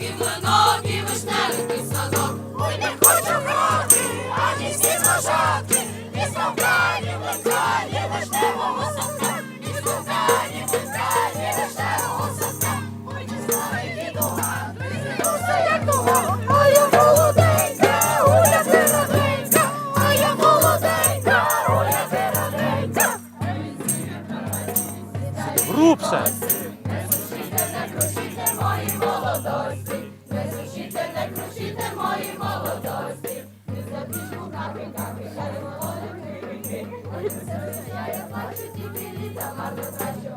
і млинок, і вишневенький садок. Ой, не хочу хати, ані сіно жатки, і ставка, ні млинка, ні вишневого садка, і ставка, ні млинка, ні вишневого садка. Ой, не знаю, дідуга, призився, як туга, а я молоденька, ти роденька, а я молоденька, Оля ти роденька. Грубше. Не сушіте, Yarım olun köyünde Oyun sırrı yarım açı Cibili zamanı taşı